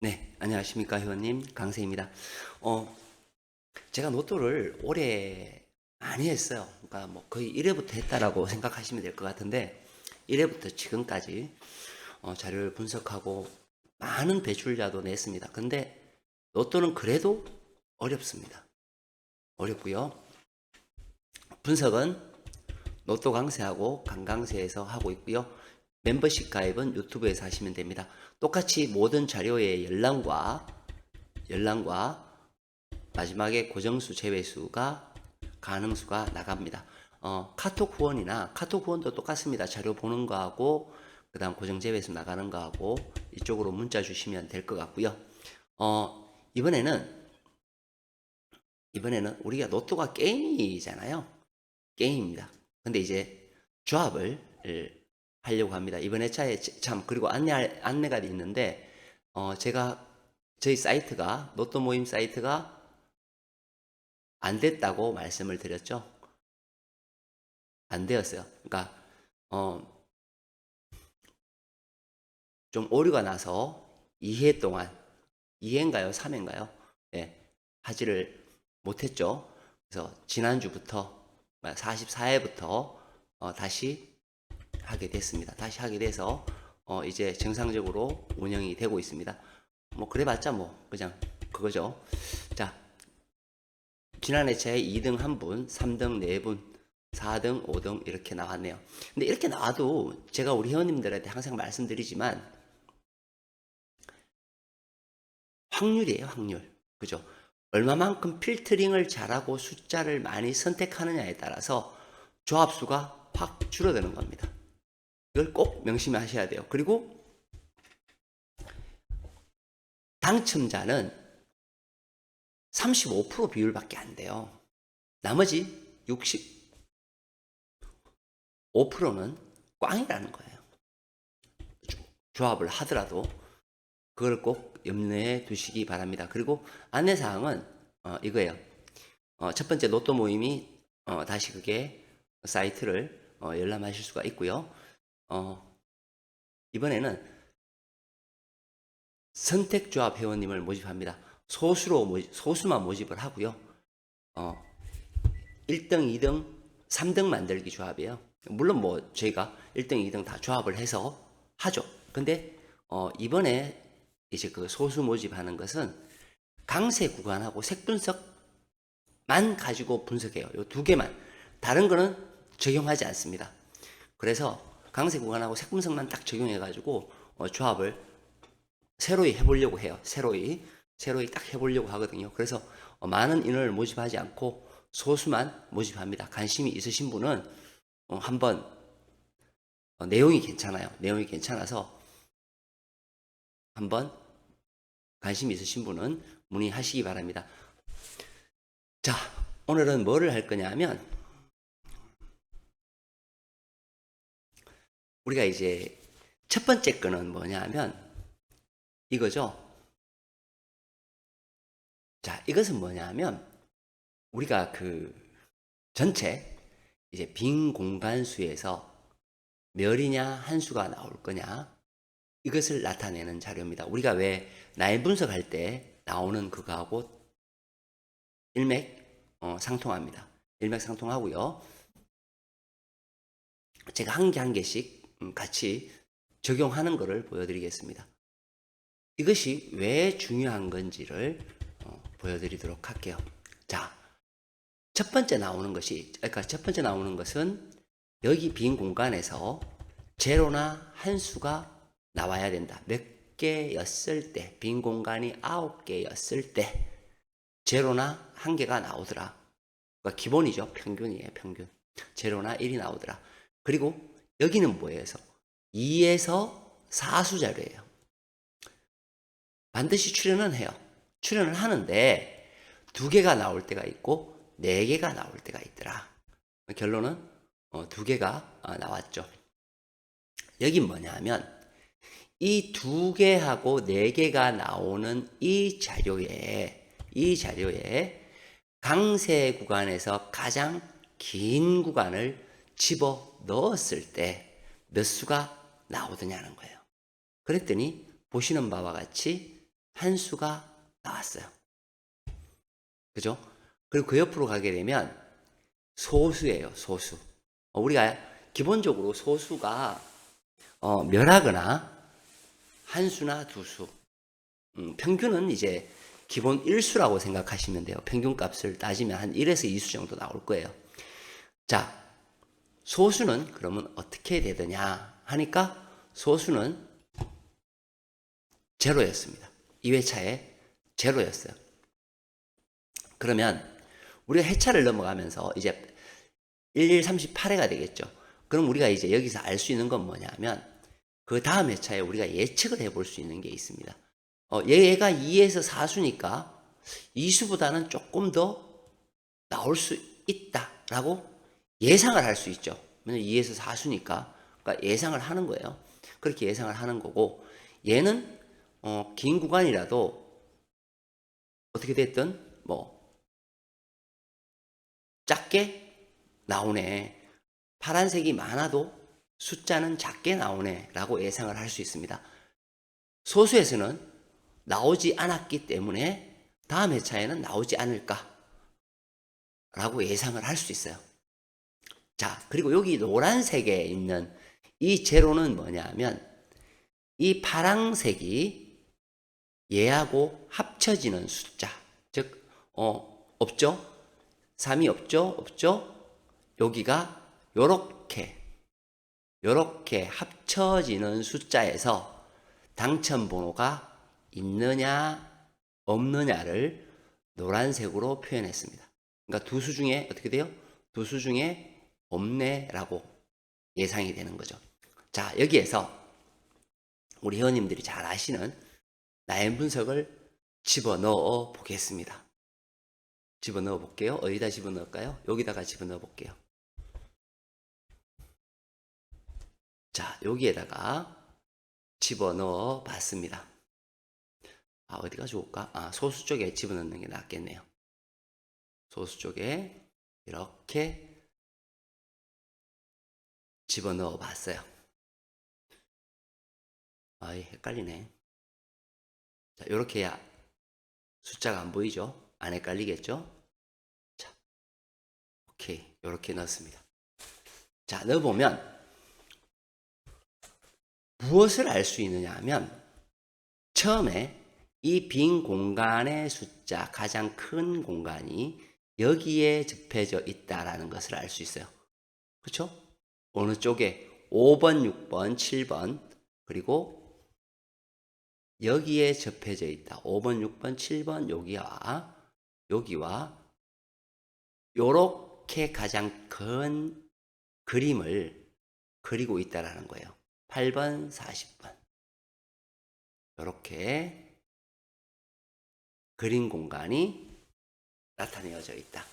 네, 안녕하십니까 회원님 강세입니다. 어, 제가 로또를 올해 많이 했어요. 그러니까 뭐 거의 1회부터 했다라고 생각하시면 될 것 같은데 1회부터 지금까지 어, 자료를 분석하고 많은 배출자도 냈습니다. 근데 로또는 그래도 어렵습니다. 어렵고요. 분석은 로또 강세하고 강강세에서 하고 있고요. 멤버십 가입은 유튜브에서 하시면 됩니다. 똑같이 모든 자료의 열람과 열람과 마지막에 고정수 제외수가 가능수가 나갑니다. 어, 카톡 후원이나 카톡 후원도 똑같습니다. 자료 보는 거하고 그 다음 고정 제외수 나가는 거하고 이쪽으로 문자 주시면 될 것 같고요. 어, 이번에는 이번에는 우리가 로또가 게임이잖아요. 게임입니다. 근데 이제 조합을 을, 하려고 합니다. 이번 회차에 참 그리고 안내 안내가 있는데 어 제가 저희 사이트가 로또 모임 사이트가 안 됐다고 말씀을 드렸죠. 안 되었어요. 그러니까 어 좀 오류가 나서 2회 동안 2회인가요? 3회인가요? 예. 하지를 못했죠. 그래서 지난주부터 44회부터 어, 다시 하게 됐습니다. 다시 하게 돼서 어, 이제 정상적으로 운영이 되고 있습니다. 뭐 그래봤자 뭐 그냥 그거죠. 자 지난 회차에 2등 1분, 3등 4분, 4등 5등 이렇게 나왔네요. 근데 이렇게 나와도 제가 우리 회원님들한테 항상 말씀드리지만 확률이에요, 확률. 그죠? 얼마만큼 필터링을 잘하고 숫자를 많이 선택하느냐에 따라서 조합수가 확 줄어드는 겁니다. 이걸 꼭 명심하셔야 돼요. 그리고 당첨자는 35% 비율밖에 안 돼요. 나머지 65%는 꽝이라는 거예요. 조합을 하더라도 그걸 꼭 염려해 두시기 바랍니다. 그리고 안내사항은 어, 이거예요. 어, 첫 번째 로또 모임이 어, 다시 그게 사이트를 어, 열람하실 수가 있고요. 어, 이번에는 선택조합 회원님을 모집합니다. 소수로 모집, 소수만 모집을 하고요. 어, 1등, 2등, 3등 만들기 조합이에요. 물론 뭐 저희가 1등, 2등 다 조합을 해서 하죠. 근데 어, 이번에 이제 그 소수 모집하는 것은 강세 구간하고 색분석만 가지고 분석해요. 요 두 개만. 다른 거는 적용하지 않습니다. 그래서 강세 구간하고 색분석만 딱 적용해가지고 어, 조합을 새로이 해보려고 해요. 새로이. 새로이 딱 해보려고 하거든요. 그래서 어, 많은 인원을 모집하지 않고 소수만 모집합니다. 관심이 있으신 분은 어, 한번 어, 내용이 괜찮아요. 내용이 괜찮아서 한번 관심 있으신 분은 문의하시기 바랍니다. 자, 오늘은 뭐를 할 거냐 하면 우리가 이제 첫 번째 거는 뭐냐 하면 이거죠. 자, 이것은 뭐냐 하면 우리가 그 전체 이제 빈 공간수에서 몇이냐 한 수가 나올 거냐 이것을 나타내는 자료입니다. 우리가 왜 나이 분석할 때 나오는 그거하고 일맥 어, 상통합니다. 일맥 상통하고요. 제가 한 개 한 개씩 음, 같이 적용하는 것을 보여드리겠습니다. 이것이 왜 중요한 건지를 어, 보여드리도록 할게요. 자, 첫 번째 나오는 것이, 그러니까 첫 번째 나오는 것은 여기 빈 공간에서 제로나 한 수가 나와야 된다. 몇 개였을 때, 빈 공간이 아홉 개였을 때, 제로나 한 개가 나오더라. 그러니까 기본이죠. 평균이에요, 평균. 제로나 1이 나오더라. 그리고 여기는 뭐예요?에서 2에서 4수 자료예요. 반드시 출연은 해요. 출연을 하는데 두 개가 나올 때가 있고 네 개가 나올 때가 있더라. 결론은 어, 두 개가 어, 나왔죠. 여긴 뭐냐 하면 이 두 개하고 네 개가 나오는 이 자료에 이 자료에 강세 구간에서 가장 긴 구간을 집어 넣었을 때 몇 수가 나오느냐는 거예요. 그랬더니 보시는 바와 같이 한 수가 나왔어요. 그죠? 그리고 그 옆으로 가게 되면 소수예요, 소수. 어, 우리가 기본적으로 소수가 어, 멸하거나 한 수나 두 수. 음, 평균은 이제 기본 1수라고 생각하시면 돼요. 평균 값을 따지면 한 1에서 2수 정도 나올 거예요. 자, 소수는 그러면 어떻게 되느냐 하니까 소수는 제로였습니다. 2회차에 제로였어요. 그러면 우리가 회차를 넘어가면서 이제 1138회가 되겠죠. 그럼 우리가 이제 여기서 알 수 있는 건 뭐냐면 그 다음 회차에 우리가 예측을 해볼 수 있는 게 있습니다. 어, 얘가 2에서 4수니까 2수보다는 조금 더 나올 수 있다라고 예상을 할 수 있죠. 왜냐면 2에서 4수니까 그러니까 예상을 하는 거예요. 그렇게 예상을 하는 거고 얘는 어, 긴 구간이라도 어떻게 됐든 뭐 작게 나오네. 파란색이 많아도 숫자는 작게 나오네. 라고 예상을 할 수 있습니다. 소수에서는 나오지 않았기 때문에 다음 회차에는 나오지 않을까. 라고 예상을 할 수 있어요. 자, 그리고 여기 노란색에 있는 이 제로는 뭐냐면 이 파랑색이 얘하고 합쳐지는 숫자. 즉, 어, 없죠? 3이 없죠? 없죠? 여기가 요렇게, 요렇게 합쳐지는 숫자에서 당첨 번호가 있느냐, 없느냐를 노란색으로 표현했습니다. 그러니까 두 수 중에 어떻게 돼요? 두 수 중에 없네라고 예상이 되는 거죠. 자, 여기에서 우리 회원님들이 잘 아시는 나의 분석을 집어넣어 보겠습니다. 집어넣어 볼게요. 어디다 집어넣을까요? 여기다가 집어넣어 볼게요. 자, 여기에다가 집어넣어 봤습니다. 아, 어디가 좋을까? 아, 소수 쪽에 집어넣는 게 낫겠네요. 소수 쪽에 이렇게 집어넣어 봤어요. 아이, 헷갈리네. 자, 요렇게 해야 숫자가 안 보이죠? 안 헷갈리겠죠? 자, 오케이. 요렇게 넣었습니다. 자, 넣어보면 무엇을 알 수 있느냐 하면 처음에 이 빈 공간의 숫자, 가장 큰 공간이 여기에 접해져 있다라는 것을 알 수 있어요. 그렇죠? 어느 쪽에 5번, 6번, 7번 그리고 여기에 접해져 있다. 5번, 6번, 7번 여기와 여기와 요렇게 가장 큰 그림을 그리고 있다라는 거예요. 8번, 40번. 요렇게 그림 공간이 나타내어져 있다.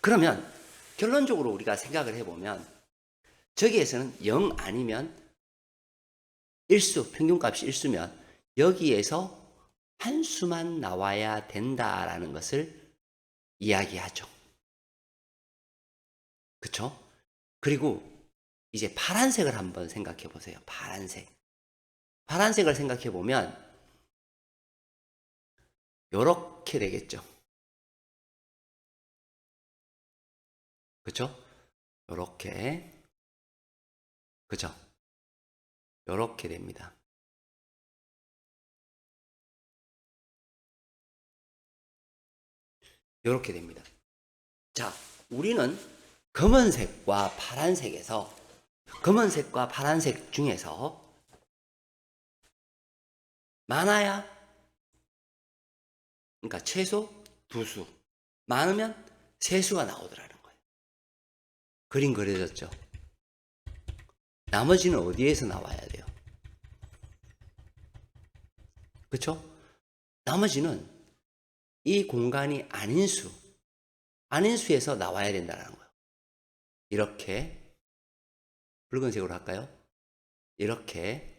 그러면 결론적으로 우리가 생각을 해보면 저기에서는 0 아니면 1수, 평균값이 1수면 여기에서 한 수만 나와야 된다라는 것을 이야기하죠. 그쵸? 그리고 이제 파란색을 한번 생각해 보세요. 파란색. 파란색을 생각해 보면 요렇게 되겠죠. 그쵸? 요렇게. 그죠? 요렇게 됩니다. 요렇게 됩니다. 자, 우리는 검은색과 파란색에서 검은색과 파란색 중에서 많아야 그러니까 최소 두 수, 많으면 세 수가 나오더라는 거예요. 그림 그려졌죠. 나머지는 어디에서 나와야 돼요? 그렇죠? 나머지는 이 공간이 아닌 수, 아닌 수에서 나와야 된다는 거예요. 이렇게 붉은색으로 할까요? 이렇게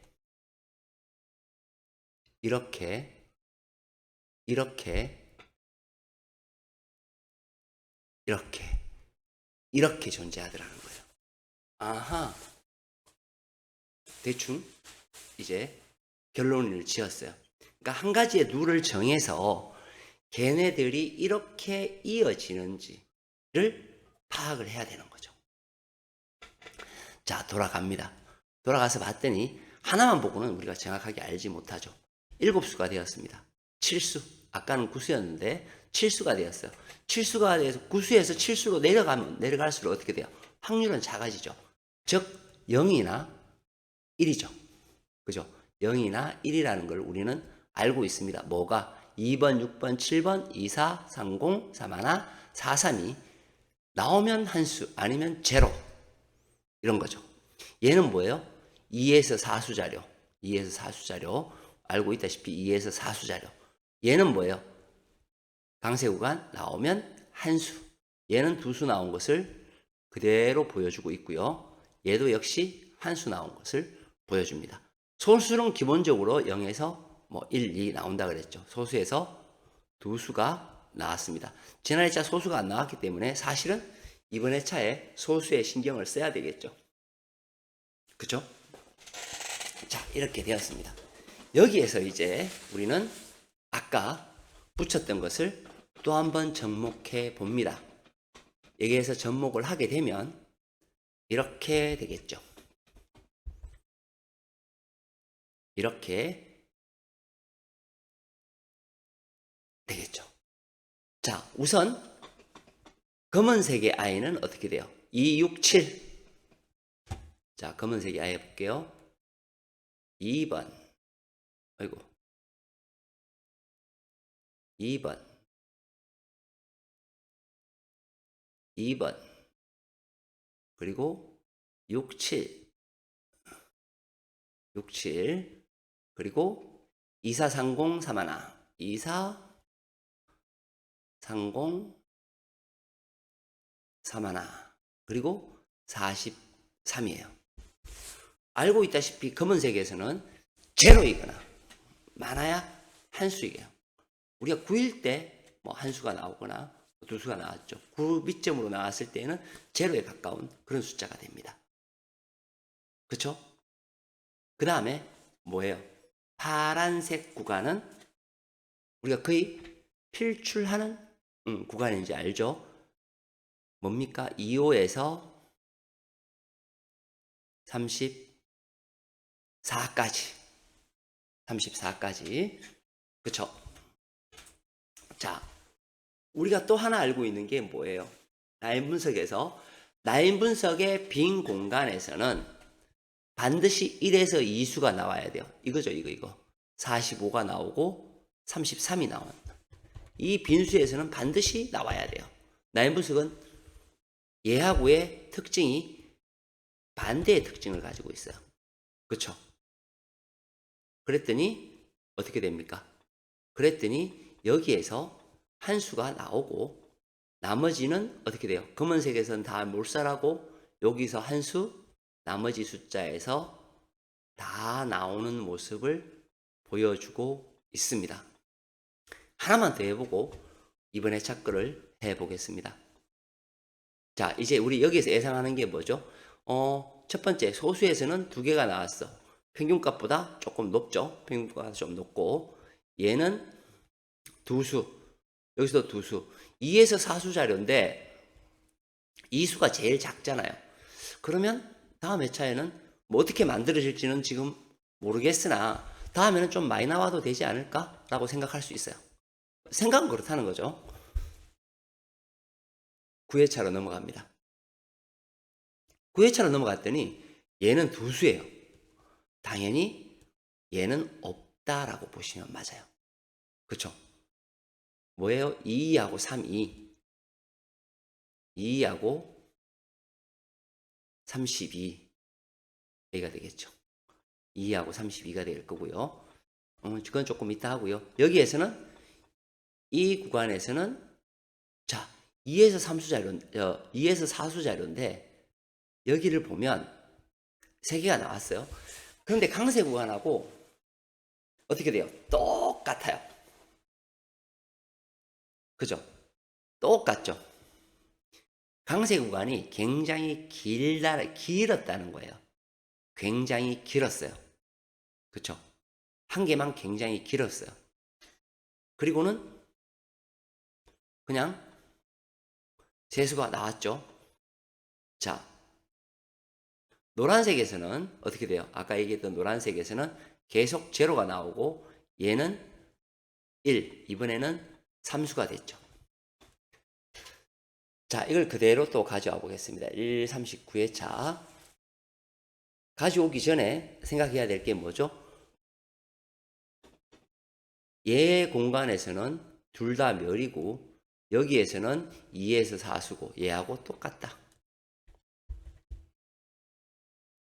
이렇게 이렇게 이렇게 이렇게 존재하더라는 거예요. 아하 대충 이제 결론을 지었어요. 그러니까 한 가지의 룰을 정해서 걔네들이 이렇게 이어지는지를 파악을 해야 되는 거죠. 자, 돌아갑니다. 돌아가서 봤더니 하나만 보고는 우리가 정확하게 알지 못하죠. 일곱 수가 되었습니다. 칠수. 아까는 구수였는데 칠수가 되었어요. 칠수가 돼서 구수에서 칠수로 내려가면 내려갈수록 어떻게 돼요? 확률은 작아지죠. 즉 0이나 1이죠. 그죠? 0이나 1이라는 걸 우리는 알고 있습니다. 뭐가 2번, 6번, 7번, 2, 4, 3, 0, 3, 1, 4, 3이 나오면 한 수 아니면 제로 이런 거죠. 얘는 뭐예요? 2에서 4수 자료. 2에서 4수 자료. 알고 있다시피 2에서 4수 자료. 얘는 뭐예요? 강세 구간 나오면 한 수. 얘는 두 수 나온 것을 그대로 보여주고 있고요. 얘도 역시 한 수 나온 것을 보여줍니다. 소수는 기본적으로 0에서 뭐 1, 2 나온다 그랬죠. 소수에서 두 수가 나왔습니다. 지난 회차 소수가 안 나왔기 때문에 사실은 이번 회차에 소수에 신경을 써야 되겠죠. 그죠? 자, 이렇게 되었습니다. 여기에서 이제 우리는 아까 붙였던 것을 또 한 번 접목해 봅니다. 여기에서 접목을 하게 되면 이렇게 되겠죠. 이렇게 되겠죠. 자, 우선 검은색의 아이는 어떻게 돼요? 2, 6, 7. 자, 검은색의 아이 볼게요. 2번. 아이고. 2번. 2번. 그리고 6, 7. 6, 7. 그리고 2430 31. 24 30 31. 그리고 43이에요. 알고 있다시피 검은색에서는 제로이거나 많아야 한 수이에요. 우리가 9일 때 뭐 한 수가 나오거나 두 수가 나왔죠. 9 밑점으로 나왔을 때는 제로에 가까운 그런 숫자가 됩니다. 그렇죠? 그 다음에 뭐예요? 파란색 구간은 우리가 거의 필출하는 음, 구간인지 알죠? 뭡니까? 2호에서 34까지. 34까지. 그쵸? 자, 우리가 또 하나 알고 있는 게 뭐예요? 라인 분석에서 라인 분석의 빈 공간에서는 반드시 1에서 2수가 나와야 돼요. 이거죠, 이거, 이거. 45가 나오고 33이 나온. 이 빈수에서는 반드시 나와야 돼요. 라인 분석은 얘하고의 특징이 반대의 특징을 가지고 있어요. 그렇죠? 그랬더니 어떻게 됩니까? 그랬더니 여기에서 한 수가 나오고 나머지는 어떻게 돼요? 검은색에서는 다 몰살하고 여기서 한 수, 나머지 숫자에서 다 나오는 모습을 보여주고 있습니다. 하나만 더 해보고 이번에 착글을 해보겠습니다. 자, 이제 우리 여기에서 예상하는 게 뭐죠? 어, 첫 번째, 소수에서는 두 개가 나왔어. 평균값보다 조금 높죠? 평균값보다 좀 높고, 얘는 두 수, 여기서도 두 수. 2에서 4수 자료인데, 이 수가 제일 작잖아요. 그러면 다음 회차에는 뭐 어떻게 만들어질지는 지금 모르겠으나, 다음에는 좀 많이 나와도 되지 않을까라고 생각할 수 있어요. 생각은 그렇다는 거죠. 9회차로 넘어갑니다. 9회차로 넘어갔더니 얘는 두 수예요. 당연히 얘는 없다라고 보시면 맞아요. 그렇죠? 뭐예요? 2하고 3, 2. 2하고 32. 여기가 되겠죠. 2하고 32가 될 거고요. 어, 그건 조금 이따 하고요. 여기에서는 이 구간에서는 자 2에서 3수 자료, 어, 2에서 4수 자료인데 여기를 보면 세 개가 나왔어요. 그런데 강세 구간하고 어떻게 돼요? 똑같아요. 그죠? 똑같죠? 강세 구간이 굉장히 길다, 길었다는 거예요. 굉장히 길었어요. 그쵸? 한계만 굉장히 길었어요. 그리고는 그냥 세수가 나왔죠. 자, 노란색에서는 어떻게 돼요? 아까 얘기했던 노란색에서는 계속 제로가 나오고 얘는 1, 이번에는 삼수가 됐죠. 자, 이걸 그대로 또 가져와 보겠습니다. 1, 39회차. 가져오기 전에 생각해야 될 게 뭐죠? 얘 공간에서는 둘 다 멸이고 여기에서는 2에서 4수고 얘하고 똑같다.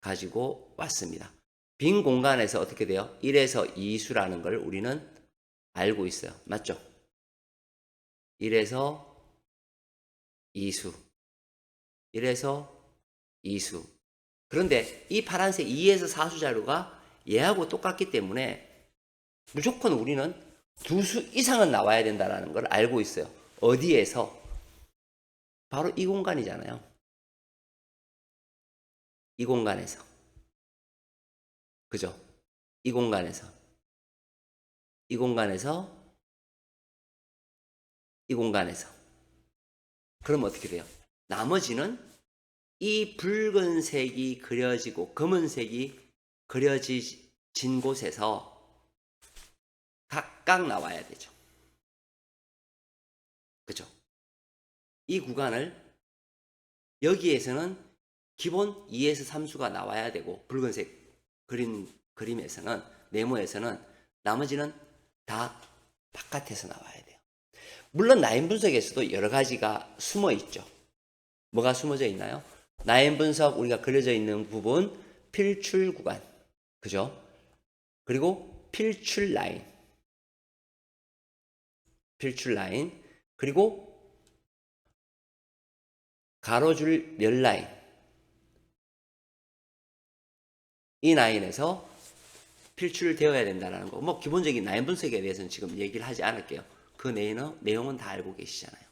가지고 왔습니다. 빈 공간에서 어떻게 돼요? 1에서 2수라는 걸 우리는 알고 있어요. 맞죠? 1에서 2수. 1에서 2수. 그런데 이 파란색 2에서 4수 자료가 얘하고 똑같기 때문에 무조건 우리는 두 수 이상은 나와야 된다는 걸 알고 있어요. 어디에서? 바로 이 공간이잖아요. 이 공간에서. 그죠? 이 공간에서. 이 공간에서. 이 공간에서. 그럼 어떻게 돼요? 나머지는 이 붉은색이 그려지고 검은색이 그려진 곳에서 각각 나와야 되죠. 그죠? 이 구간을 여기에서는 기본 2에서 3수가 나와야 되고 붉은색 그림 그림에서는 네모에서는 나머지는 다 바깥에서 나와야 돼요. 물론 라인 분석에서도 여러 가지가 숨어 있죠. 뭐가 숨어져 있나요? 라인 분석 우리가 그려져 있는 부분 필출 구간. 그죠? 그리고 필출 라인. 필출 라인. 그리고 가로줄 몇 라인. 이 라인에서 필출되어야 된다는 거. 뭐 기본적인 라인 분석에 대해서는 지금 얘기를 하지 않을게요. 그 내용은, 내용은 다 알고 계시잖아요.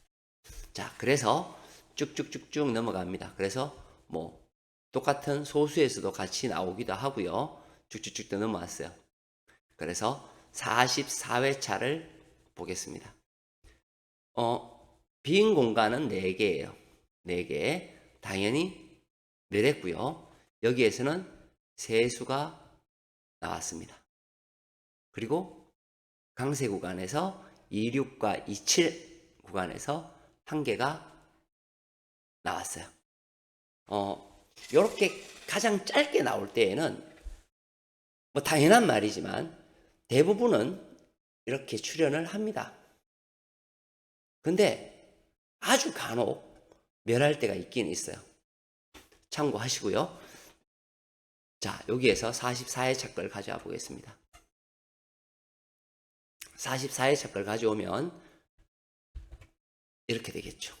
자, 그래서 쭉쭉쭉쭉 넘어갑니다. 그래서 뭐 똑같은 소수에서도 같이 나오기도 하고요. 쭉쭉쭉 또 넘어왔어요. 그래서 44회차를 보겠습니다. 어, 빈 공간은 4개예요. 4개. 당연히 멸했고요. 여기에서는 세수가 나왔습니다. 그리고 강세 구간에서 26과 27 구간에서 한 개가 나왔어요. 어, 요렇게 가장 짧게 나올 때에는 뭐 당연한 말이지만 대부분은 이렇게 출연을 합니다. 근데 아주 간혹 멸할 때가 있긴 있어요. 참고하시고요. 자, 여기에서 44회 착걸 가져와 보겠습니다. 44회 착걸 가져오면 이렇게 되겠죠.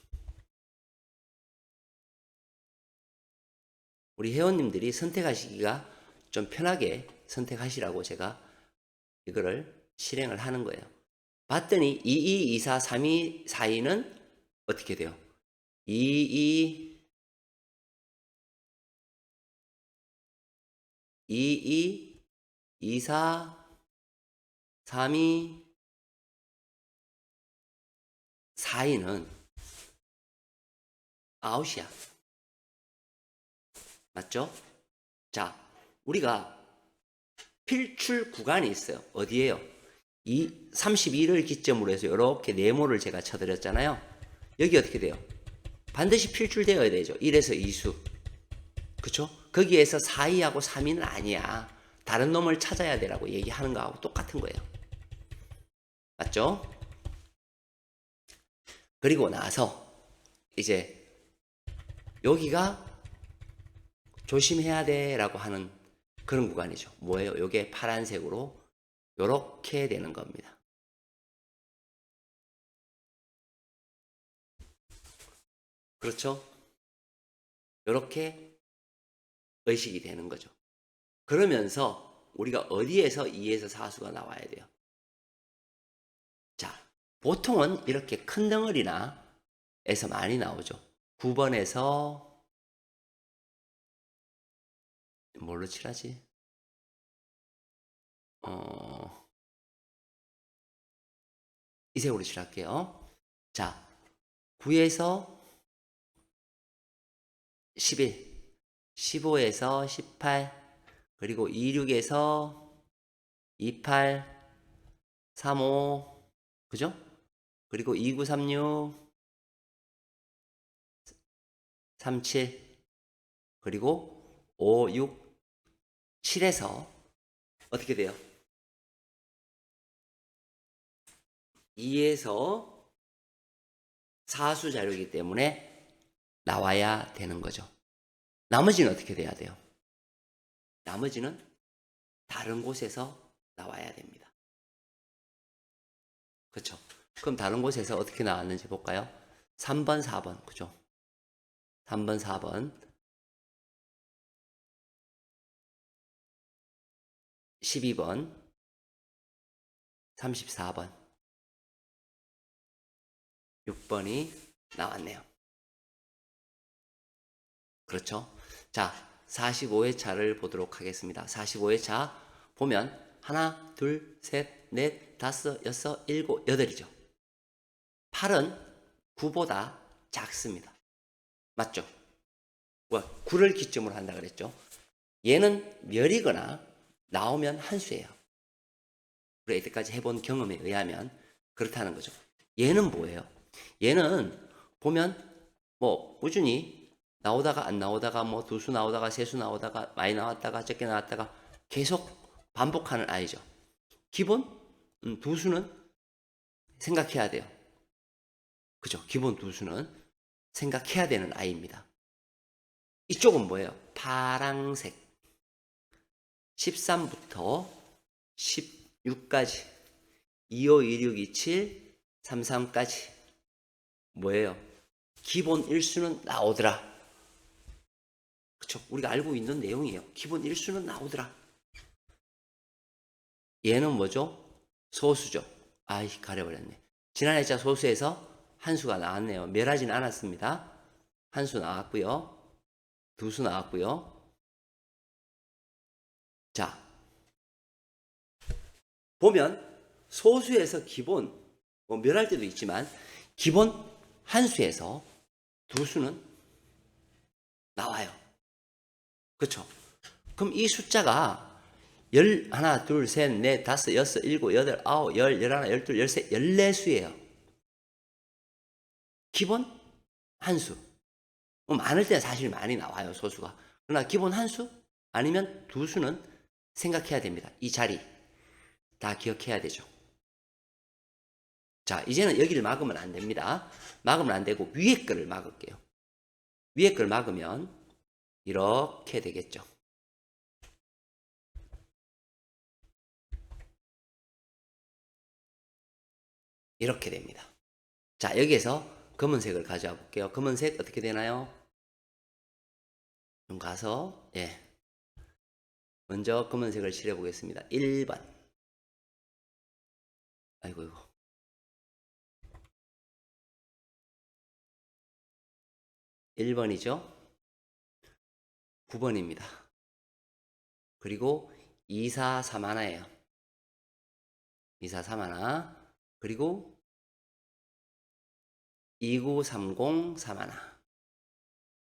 우리 회원님들이 선택하시기가 좀 편하게 선택하시라고 제가 이거를 실행을 하는 거예요. 봤더니 22, 24, 32, 42는 어떻게 돼요? 22, 22, 24, 32, 42는 아웃이야. 맞죠? 자, 우리가 필출 구간이 있어요. 어디에요? 이 32를 기점으로 해서 이렇게 네모를 제가 쳐드렸잖아요. 여기 어떻게 돼요? 반드시 필출되어야 되죠. 1에서 2수. 그쵸? 거기에서 4위하고 3위는 아니야. 다른 놈을 찾아야 되라고 얘기하는 거하고 똑같은 거예요. 맞죠? 그리고 나서 이제 여기가 조심해야 돼라고 하는 그런 구간이죠. 뭐예요? 이게 파란색으로 이렇게 되는 겁니다. 그렇죠? 이렇게 의식이 되는 거죠. 그러면서 우리가 어디에서 2에서 4수가 나와야 돼요? 자, 보통은 이렇게 큰 덩어리나 에서 많이 나오죠. 9번에서 뭘로 칠하지? 어, 이 색으로 칠할게요. 자, 9에서 11, 15에서 18, 그리고 26에서 28, 35, 그죠? 그리고 2936, 37, 그리고 5, 6, 7에서 어떻게 돼요? 2에서 사수 자료이기 때문에 나와야 되는 거죠. 나머지는 어떻게 돼야 돼요? 나머지는 다른 곳에서 나와야 됩니다. 그렇죠? 그럼 다른 곳에서 어떻게 나왔는지 볼까요? 3번, 4번, 그죠? 3번, 4번, 12번, 34번, 6번이 나왔네요. 그렇죠? 자, 45회 차를 보도록 하겠습니다. 45회 차 보면 하나, 둘, 셋, 넷, 다섯, 여섯, 일곱, 여덟이죠. 8은 9보다 작습니다. 맞죠? 뭐 9를 기점으로 한다 그랬죠. 얘는 멸이거나 나오면 한수예요. 우리가 이때까지 해본 경험에 의하면 그렇다는 거죠. 얘는 뭐예요? 얘는 보면 뭐 꾸준히 나오다가 안 나오다가 뭐 두 수 나오다가 세 수 나오다가 많이 나왔다가 적게 나왔다가 계속 반복하는 아이죠. 기본 음, 두 수는 생각해야 돼요. 그죠? 기본 두 수는 생각해야 되는 아이입니다. 이쪽은 뭐예요? 파랑색. 13부터 16까지 25, 26, 27, 33까지 뭐예요? 기본 일수는 나오더라. 그쵸? 우리가 알고 있는 내용이에요. 기본 일수는 나오더라. 얘는 뭐죠? 소수죠. 아이, 가려버렸네. 지난 해 자 소수에서 한 수가 나왔네요. 멸하진 않았습니다. 한 수 나왔고요. 두 수 나왔고요. 자, 보면 소수에서 기본, 뭐 멸할 때도 있지만 기본 한 수에서 두 수는 나와요. 그렇죠? 그럼 이 숫자가 열 하나, 둘, 셋, 넷, 다섯, 여섯, 일곱, 여덟, 아홉, 열, 열하나, 열둘, 열세, 열네 수예요. 기본 한 수. 뭐 많을 때는 사실 많이 나와요, 소수가. 그러나 기본 한 수? 아니면 두 수는 생각해야 됩니다. 이 자리. 다 기억해야 되죠. 자, 이제는 여기를 막으면 안 됩니다. 막으면 안 되고 위에 거를 막을게요. 위에 걸 막으면 이렇게 되겠죠. 이렇게 됩니다. 자, 여기에서 검은색을 가져와 볼게요. 검은색 어떻게 되나요? 좀 가서, 예. 먼저 검은색을 칠해 보겠습니다. 1번. 아이고, 이고 1번이죠. 9번입니다. 그리고 2431예요. 2431. 그리고 2930 31.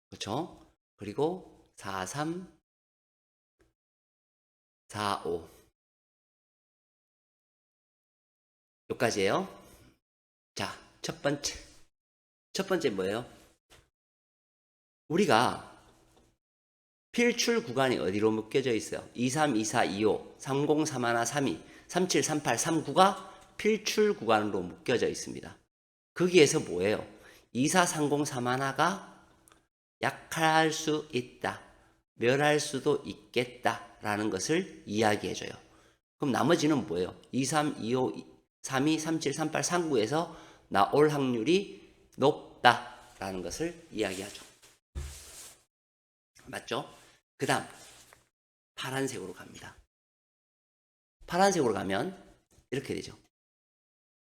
그렇죠? 그리고 43 45 여기까지예요. 자, 첫 번째. 첫 번째 뭐예요? 우리가 필출 구간이 어디로 묶여져 있어요? 23, 24, 25, 30, 31, 32, 37, 38, 39가 필출 구간으로 묶여져 있습니다. 거기에서 뭐예요? 24, 30, 31가 약할 수 있다. 멸할 수도 있겠다 라는 것을 이야기해줘요. 그럼 나머지는 뭐예요? 23, 25, 32, 37, 38, 39에서 나올 확률이 높다 라는 것을 이야기하죠. 맞죠? 그 다음 파란색으로 갑니다. 파란색으로 가면 이렇게 되죠.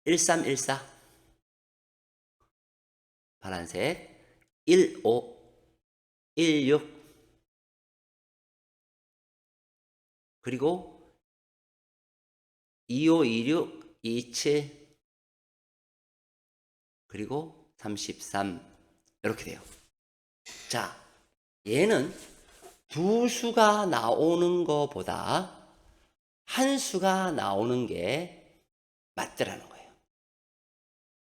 1314 파란색. 15 16 그리고 25, 26, 27 그리고 33 이렇게 돼요. 자, 얘는 두 수가 나오는 것보다 한 수가 나오는 게 맞더라는 거예요.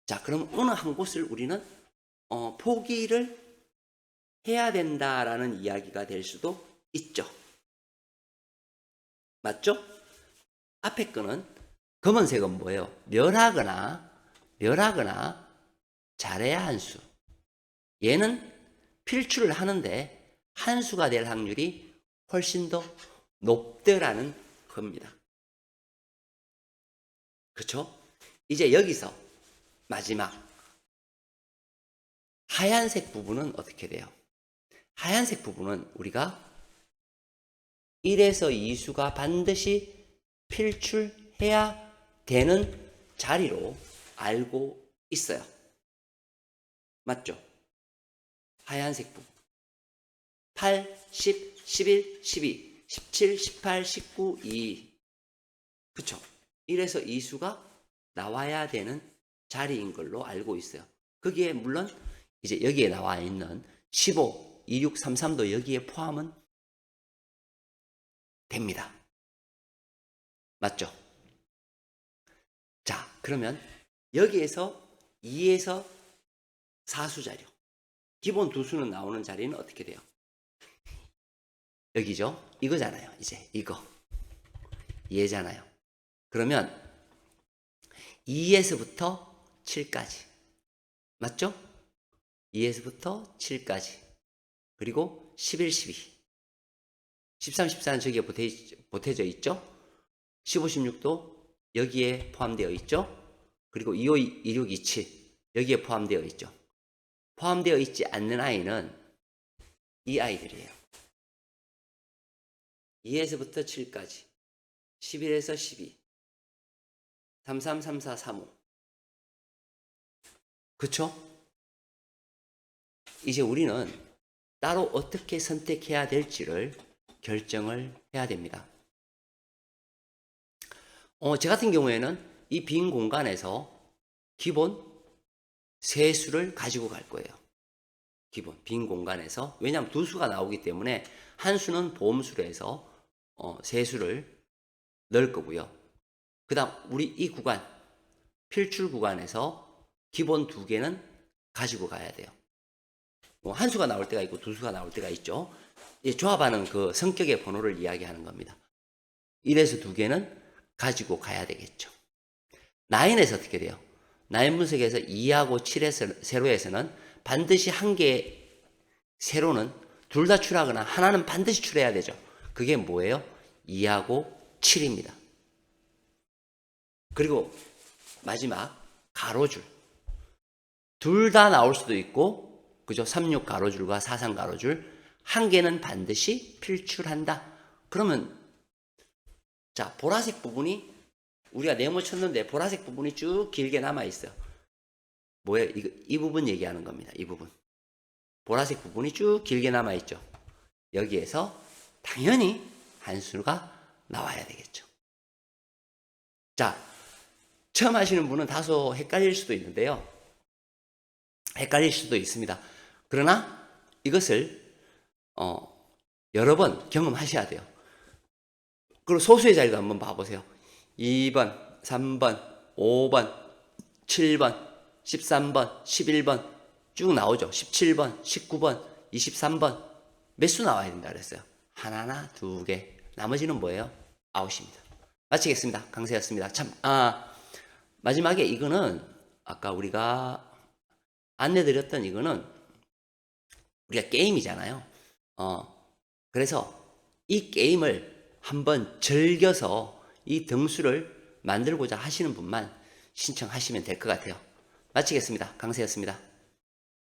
자, 그럼 어느 한 곳을 우리는 어, 포기를 해야 된다라는 이야기가 될 수도 있죠. 맞죠? 앞에 거는 검은색은 뭐예요? 멸하거나 멸하거나 잘해야 한 수. 얘는 필출을 하는데 한 수가 될 확률이 훨씬 더 높더라는 겁니다. 그렇죠? 이제 여기서 마지막 하얀색 부분은 어떻게 돼요? 하얀색 부분은 우리가 1에서 2수가 반드시 필출해야 되는 자리로 알고 있어요. 맞죠? 하얀색 부분. 8, 10, 11, 12, 17, 18, 19, 2. 그쵸? 1에서 2수가 나와야 되는 자리인 걸로 알고 있어요. 거기에 물론 이제 여기에 나와 있는 15, 26, 33도 여기에 포함은 됩니다. 맞죠? 자, 그러면 여기에서 2에서 4수 자료. 기본 두 수는 나오는 자리는 어떻게 돼요? 여기죠? 이거잖아요. 이제 이거. 얘잖아요. 그러면 2에서부터 7까지. 맞죠? 2에서부터 7까지. 그리고 11, 12. 13, 14는 저기에 보태, 보태 져 있죠? 15, 16도 여기에 포함되어 있죠? 그리고 25, 26, 27 여기에 포함되어 있죠? 포함되어 있지 않는 아이는 이 아이들이에요. 2에서부터 7까지 11에서 12 33, 34, 35 그쵸? 이제 우리는 따로 어떻게 선택해야 될지를 결정을 해야 됩니다. 어, 제 같은 경우에는 이 빈 공간에서 기본 세 수를 가지고 갈 거예요. 기본 빈 공간에서 왜냐하면 두 수가 나오기 때문에 한 수는 보험수로 해서 어, 세 수를 넣을 거고요. 그 다음 우리 이 구간 필출 구간에서 기본 두 개는 가지고 가야 돼요. 뭐한 수가 나올 때가 있고 두 수가 나올 때가 있죠. 이 조합하는 그 성격의 번호를 이야기하는 겁니다. 1에서 두 개는 가지고 가야 되겠죠. 나인에서 어떻게 돼요? 나인 분석에서 2하고 7에서, 세로에서는 반드시 한 개, 세로는 둘 다 출하거나 하나는 반드시 출해야 되죠. 그게 뭐예요? 2하고 7입니다. 그리고 마지막 가로줄. 둘 다 나올 수도 있고, 그죠? 36 가로줄과 43 가로줄. 한 개는 반드시 필출한다. 그러면, 자, 보라색 부분이 우리가 네모 쳤는데 보라색 부분이 쭉 길게 남아 있어요. 뭐예요? 이, 이 부분 얘기하는 겁니다. 이 부분. 보라색 부분이 쭉 길게 남아 있죠. 여기에서 당연히 한 수가 나와야 되겠죠. 자, 처음 하시는 분은 다소 헷갈릴 수도 있는데요. 헷갈릴 수도 있습니다. 그러나 이것을 어, 여러 번 경험하셔야 돼요. 그리고 소수의 자리도 한번 봐보세요. 2번, 3번, 5번, 7번, 13번, 11번 쭉 나오죠. 17번, 19번, 23번 몇 수 나와야 된다 그랬어요. 하나나 두 개. 나머지는 뭐예요? 아웃입니다. 마치겠습니다. 강세였습니다. 참, 아, 마지막에 이거는 아까 우리가 안내 드렸던 이거는 우리가 게임이잖아요. 어, 그래서 이 게임을 한번 즐겨서 이 등수를 만들고자 하시는 분만 신청하시면 될 것 같아요. 마치겠습니다. 강세였습니다.